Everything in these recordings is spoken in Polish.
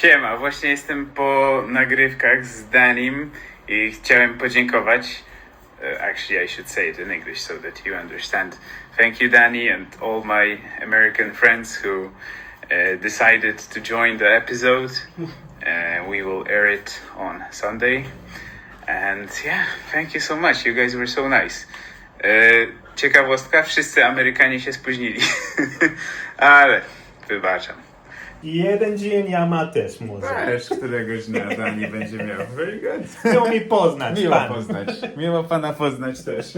Siema, właśnie jestem po nagrywkach z Danim i chciałem podziękować. Uh, actually, I should say it in English so that you understand. Thank you, Danny, and all my American friends who uh, decided to join the episode. Uh, we will air it on Sunday. And yeah, thank you so much. You guys were so nice. Uh, ciekawostka, wszyscy Amerykanie się spóźnili. Ale wybaczam. Jeden dzień ja ma też może. Też któregoś dnia Dani będzie miał. Very good. Miło mi poznać Miło pan. poznać. Miło pana poznać też.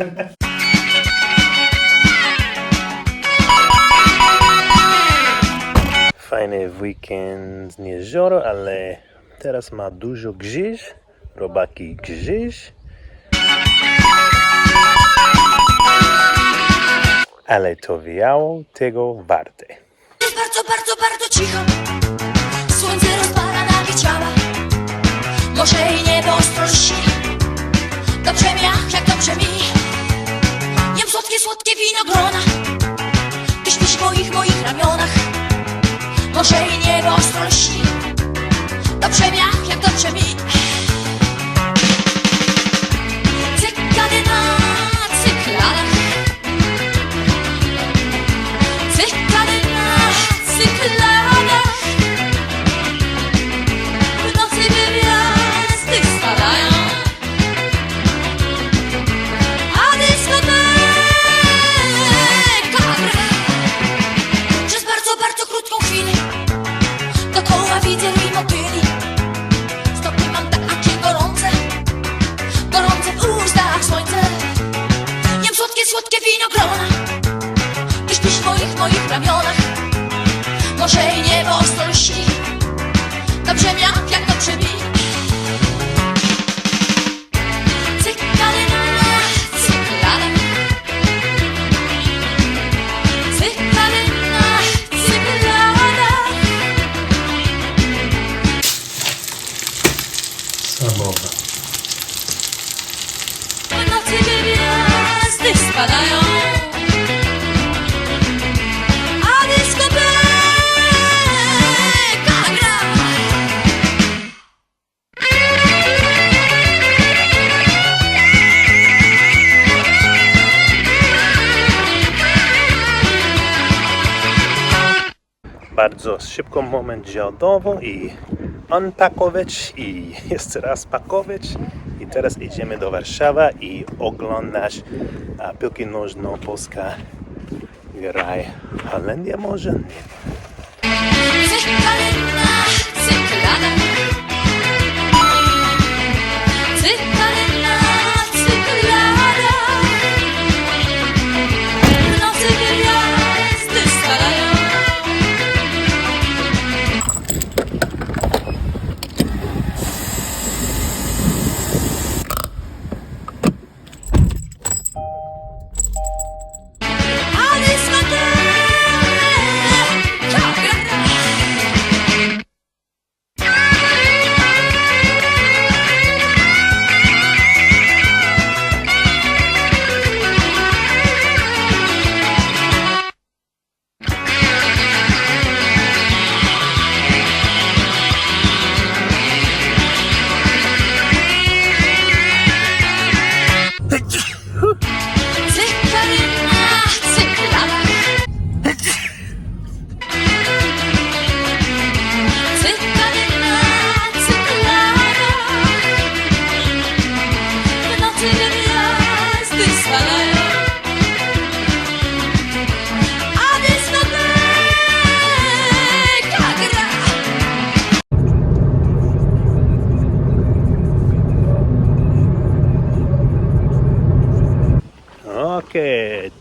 Fajny weekend z jezioro, ale teraz ma dużo grzyż, robaki grzyż. Ale to wiało tego warte. Bardzo, bardzo, bardzo cicho. Słońce rozpala nagie ciała. Morze i niebo ostrości. Dobrze mi, ach, jak dobrze mi. Jem słodkie, słodkie winogrona Ty śpisz w moich, moich ramionach. Morze i niebo ostrości. Dobrze mi, ach, jak dobrze mi Bardzo szybko moment dziadowo i unpakować i jeszcze raz pakować. I teraz idziemy do Warszawy i oglądać a, piłki nożną Polska graj Holandia może? Nie.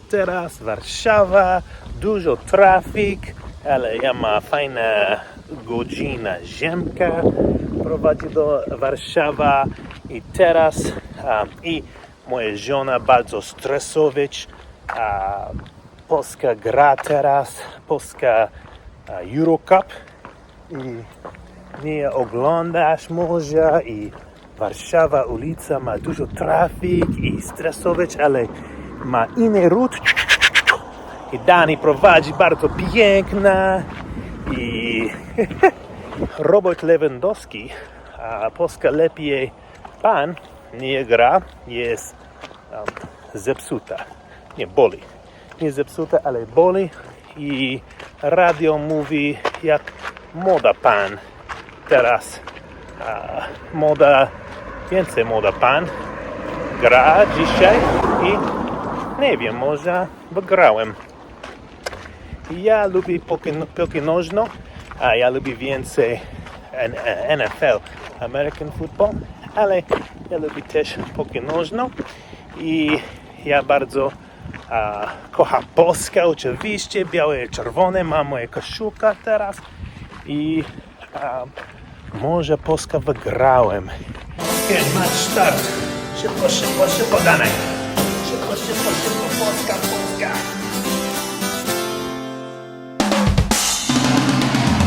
Teraz Warszawa, dużo trafik, ale ja ma fajna godzina ziemka prowadzi do Warszawa i teraz i moja żona bardzo stresować, a Polska gra teraz, Polska a, Eurocup i nie oglądasz może i Warszawa ulica ma dużo trafik i stresować, ale ma inny rut i Dani prowadzi bardzo piękna i Robert Lewandowski, a Polska lepiej pan nie gra, jest um, zepsuta. Nie, boli. Nie zepsuta, ale boli i radio mówi jak moda pan teraz. A, moda, więcej moda pan gra dzisiaj i nie wiem, może wygrałem. Ja lubię piłkę, piłkę nożną, a ja lubię więcej NFL, American football, ale ja lubię też piłkę nożną i ja bardzo a, kocham Polskę, oczywiście, białe i czerwone, mam moje koszulka teraz i a, może Polska wygrałem. Okay, match start. Szybko, szybko, szybko, Danek. Szybko, szybko, Polska, Polska.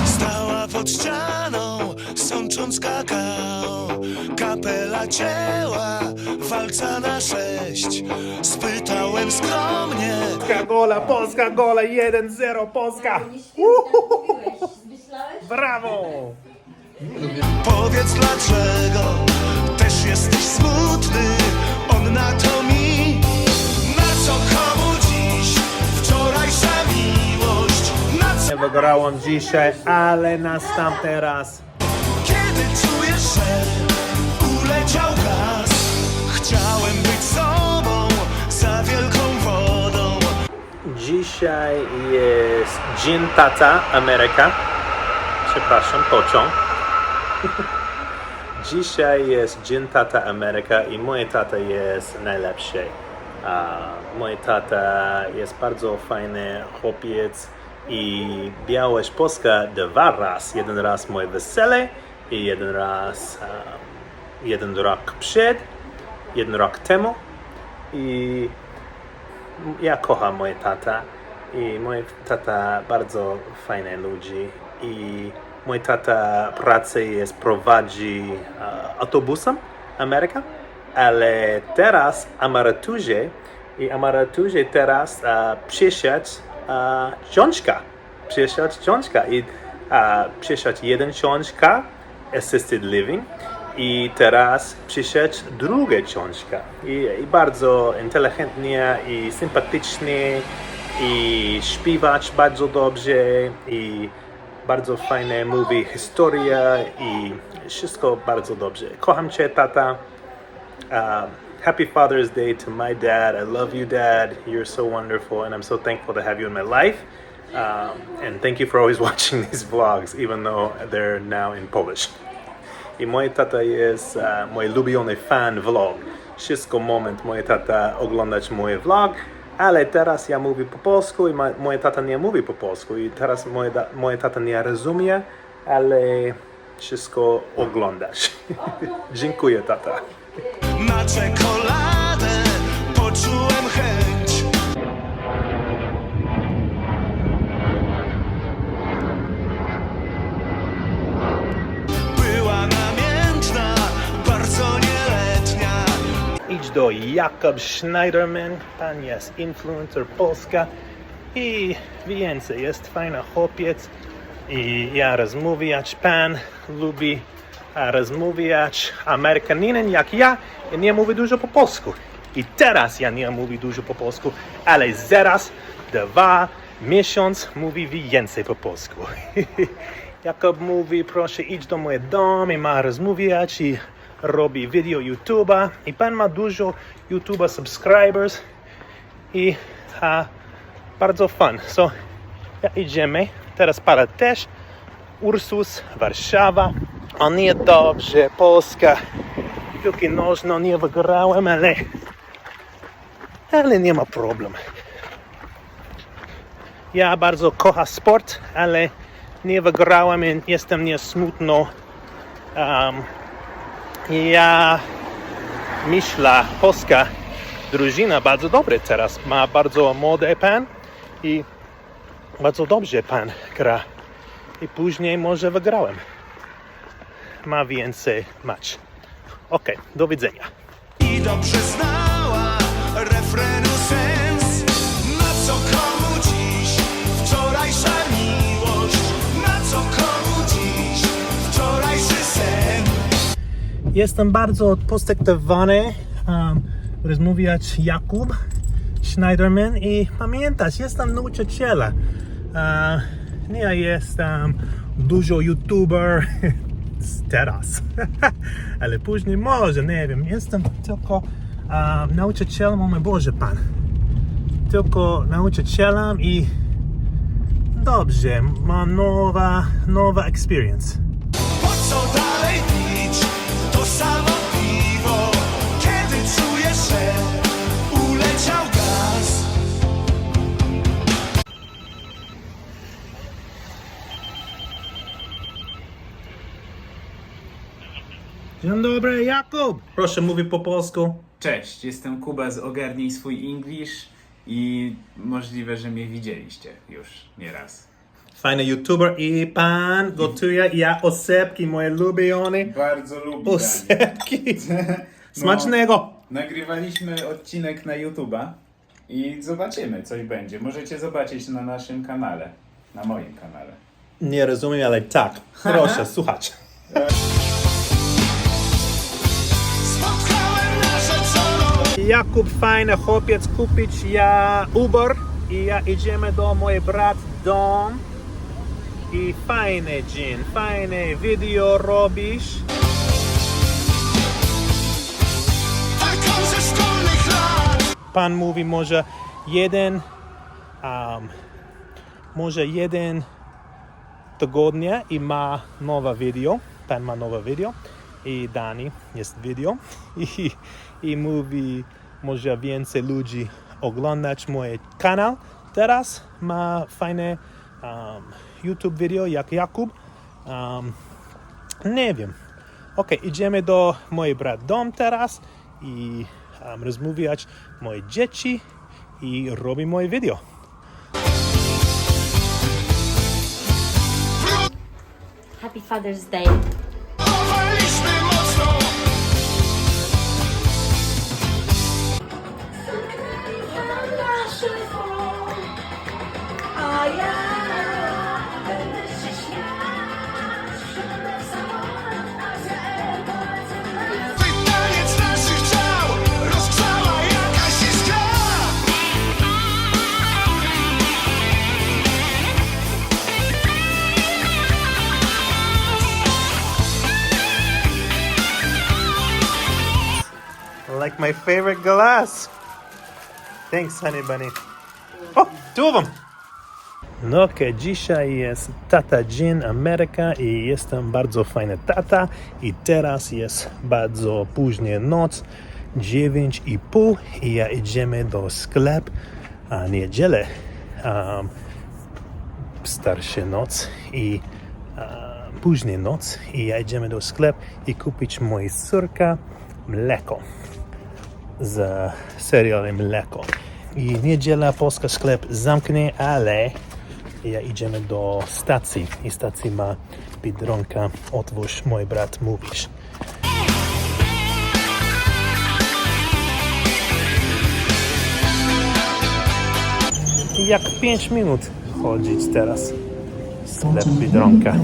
Stała pod ścianą, sącząc kakao. Kapela cięła, walca na sześć. Spytałem skromnie. Polska gola, Polska gola, 1-0 Polska. Brawo! Powiedz dlaczego też jesteś smutny Wygrałem dzisiaj, ale następny raz. kiedy czujesz, że uleciał gaz Chciałem być sobą za wielką wodą Dzisiaj jest Dzień Tata Ameryka. Przepraszam, pociąg. Dzisiaj jest Dzień Tata Ameryka i mój tata jest najlepszy. A mój tata jest bardzo fajny chłopiec i Białość Polska dwa raz. Jeden raz moje wesele i jeden raz um, jeden rok przed, jeden rok temu. I ja kocham moje tata. I mój tata bardzo fajne ludzi. I mój tata pracę jest prowadzi e, autobusem Ameryka, ale teraz emeryturze i emeryturze teraz przyszedł e, książka, przyszedł książka. I przyszedł jeden książka assisted living. I teraz przyszedł druga książka. I, i bardzo inteligentnie i sympatycznie. I śpiewać bardzo dobrze. I bardzo fajne mówi historia. I wszystko bardzo dobrze. Kocham cię tata. Happy Father's Day to my dad. I love you, Dad. You're so wonderful, and I'm so thankful to have you in my life. Um, and thank you for always watching these vlogs, even though they're now in Polish. I mój tata jest e, mój ulubiony fan vlog. Wszystko moment mój tata oglądać mój vlog, ale teraz ja mówię po polsku i mój tata nie mówi po polsku i teraz da- mój tata nie rozumie, ale wszystko oglądasz. Dziękuję tata. Na czekoladę. Poczułem chęć. Była namiętna, bardzo nieletnia. Idź do Jakob Schneiderman, pan jest influencer Polska i więcej, jest fajny chłopiec i ja rozmawiać, pan lubi rozmawiać Amerykaninem jak ja i nie mówi dużo po polsku. I teraz ja nie mówię dużo po polsku, ale zaraz, dwa miesiąc mówi więcej po polsku. Jakob mówi, proszę idź do mojego domu i ma rozmawiać i robi video YouTube'a i pan ma dużo YouTube'a subscribers i a, bardzo fun. So, ja idziemy. Teraz para też. Ursus, Warszawa. O nie dobrze, Polska. Piłki nożną nie wygrałem, ale ale nie ma problemu. Ja bardzo kocham sport, ale nie wygrałem i jestem nie smutno. Um, ja myślę, polska drużyna bardzo dobre teraz. Ma bardzo młody pan i bardzo dobrze pan gra. I później może wygrałem. Ma więcej mecz. Ok, do widzenia. I dobrze znała refrenu sens Na co komu dziś wczorajsza miłość Na co komu dziś Jestem bardzo postektowany um, rozmawiać Jakub Schneiderman i pamiętać, jestem nauczycielem. E, nie jestem dużo youtuber teraz, ale później może, nie wiem, jestem tylko um, nauczycielem, o mój Boże Pan. Tylko nauczycielem i dobrze, mam nowa, nowa experience. Dzień dobry, Jakub! Proszę, mówi po polsku. Cześć, jestem Kuba z Ogarnij Swój English i możliwe, że mnie widzieliście już nieraz. Fajny youtuber i pan gotuje ja osepki, moje ulubione Bardzo lubię. osepki. Smacznego! Nagrywaliśmy odcinek na YouTube'a i zobaczymy, coś będzie. Możecie zobaczyć na naszym kanale, na moim kanale. Nie rozumiem, ale tak. Proszę, słuchać. Spotkałem Jakub, fajny chłopiec, kupić ja Uber i ja idziemy do mój brat dom i fajny dzień, fajne video robisz. Pan mówi może jeden, um, może jeden tygodnie i ma nowe video. Pan ma nowe video i Dani jest video i, i mówi może więcej ludzi oglądać mój kanał. Teraz ma fajne um, YouTube video jak Jakub. Um, nie wiem. Ok, idziemy do mojej brat dom teraz i um, rozmawiać moje dzieci i robi moje video. Happy Father's Day. My favorite glass. Thanks, honey bunny. Oh, two of them. No okej, dzisiaj jest tata dzień Ameryka i jestem bardzo fajny tata i teraz jest bardzo późnie noc, 9 i pół i ja idziemy do sklep a niedzielę um, starszy noc i um, noc i ja idziemy do sklep i kupić mojej córka mleko z serialem Mleko. I niedziela polska sklep zamknie, ale ja idziemy do stacji i stacji ma Biedronka, otwórz mój brat mówisz. Jak 5 minut chodzić teraz sklep Biedronka.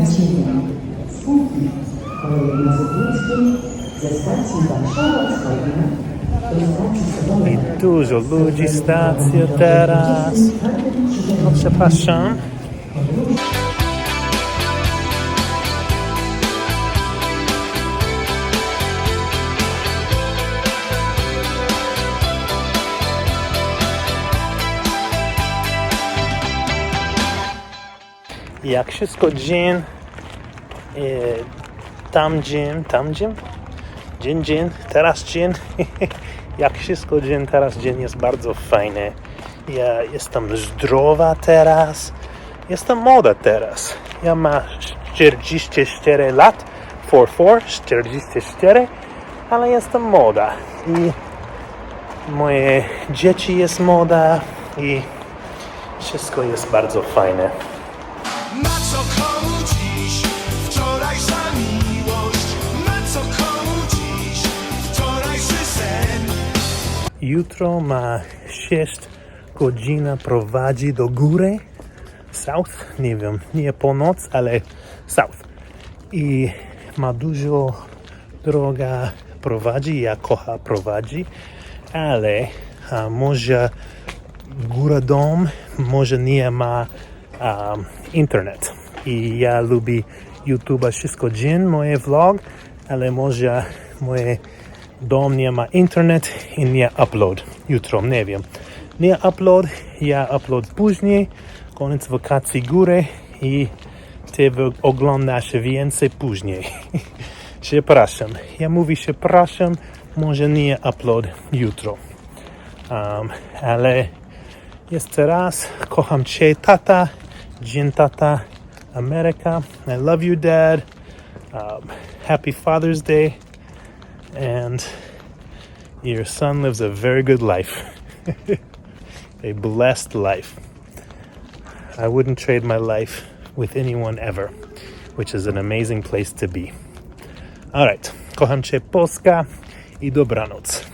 I dużo ludzi, stacja teraz. No przepraszam. Jak wszystko dzień, e, tam dzień, tam dzień, dzień, dzień, teraz dzień. Jak wszystko dzień, teraz dzień jest bardzo fajny. Ja jestem zdrowa teraz. Jestem młoda teraz. Ja mam 44 lat. 4-4, 44, ale jestem młoda. I moje dzieci jest moda i wszystko jest bardzo fajne. Jutro ma 6 godzina prowadzi do góry. South, nie wiem, nie północ, ale south. I ma dużo, droga prowadzi, ja kocha prowadzi, ale a, może góra dom, może nie ma a, internet. I ja lubię YouTube'a wszystko dzień, moje vlog, ale może moje dom nie ma internet i nie upload jutro, nie wiem. Nie upload, ja upload później, koniec wakacji góry i ty oglądasz więcej później. Przepraszam. Ja mówię przepraszam, może nie upload jutro. Um, ale jeszcze raz, kocham cię tata, dzień tata, Ameryka. I love you dad. Um, happy Father's Day. And your son lives a very good life. a blessed life. I wouldn't trade my life with anyone ever, which is an amazing place to be. Alright, kocham cię Polska i dobranoc.